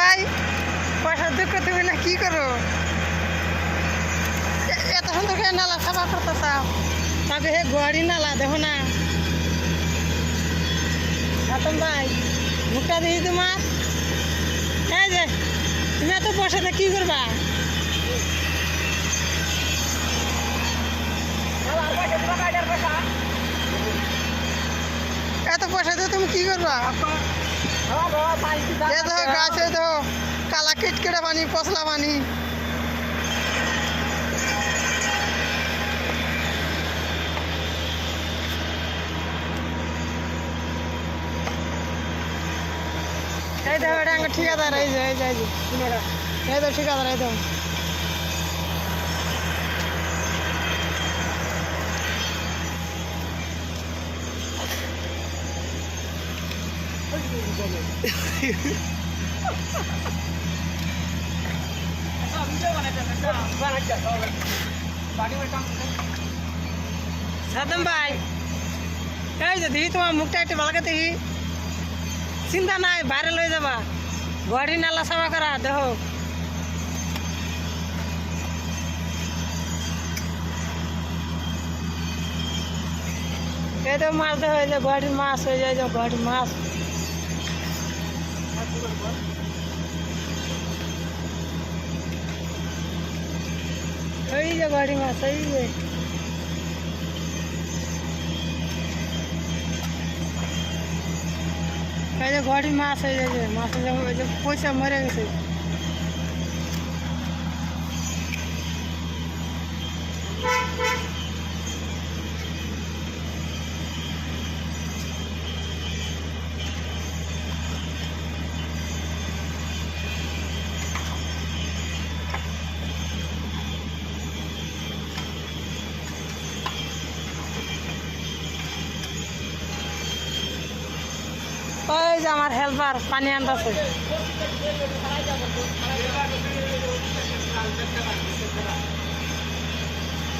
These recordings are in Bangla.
ভাই পয়সা দুঃখ তুমি না কি করো? এত সুন্দর করে নালা সাফা করতে চাও তবে হে গুয়ারি নালা, দেখো না। রতন ভাই, মুখটা দেখি তোমার। এই যে, তুমি এত পয়সাতে কি করবা? এত পয়সা দিয়ে তুমি কি করবা? এ দেখো গাছে দেখো কালা কিটকেটে পানি পশলা পানি এই দেখো এই যে এই যে এই তো ঠিকাদার এই সাদম ভাই, এই যে দেখি তোমার মুখটা একটু ভালো দেখি চিন্তা নাই, বাইরে লয়ে যাবা। বডি নালা সাফা করা দেখো। এই তো মাছ যে বডির মাছ হয়ে যায় যে বডির মাছ। ওই যে বডি মাছ এই যে এই যে বডি মাছ হয়ে যায় যে মাছ যে ওই যে পয়সা মরে গেছে ওই যে আমার হেল্পার পানি আনতেছে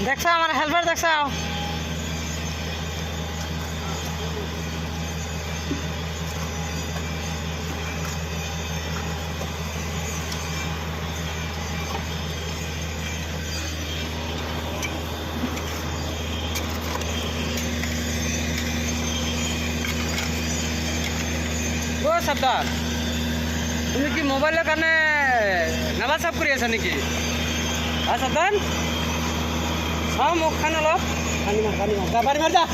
দেখছো আমার হেল্পার দেখছো ও সর্দার তুমি কি মোবাইলের কারণে নালা সাফ কৰি আছা নেকি? হ্যাঁ সর্দার চাও মুখখন অলপ পানী মাৰ পানী মাৰ যা।